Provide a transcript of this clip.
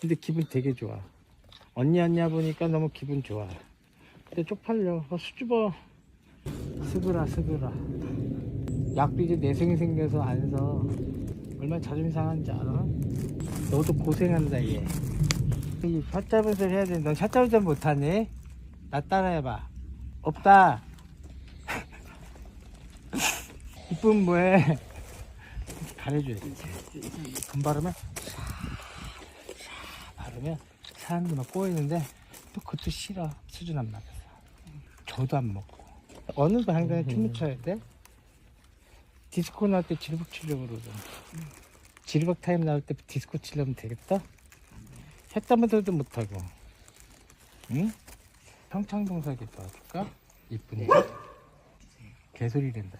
근데 기분 되게 좋아. 언니 언니야 보니까 너무 기분 좋아. 근데 쪽팔려. 어, 수줍어. 스그라 스그라. 약도 이제 내성이 생겨서 안 서. 얼마나 자존심 상한지 알아? 너도 고생한다 얘. 이 샷잡은 소리 해야 돼. 넌 샷 잡은 소리 못하니? 나 따라해봐. 없다. 이쁜 뭐해? 가려줘야지. 돈 바르면 샤, 샤 바르면 사람들 막 꼬이는데 또 그것도 싫어. 수준 안 맞아서. 저도 안 먹고. 어느 방향에 춤을 춰야 돼? 디스코 나올 때 지르박 치려고 그러죠. 지르박 타임 나올 때 디스코 치려면 되겠다? 햇담에서도 못하고. 응? 평창동 사기 도와줄까? 이쁜이 개소리 된다.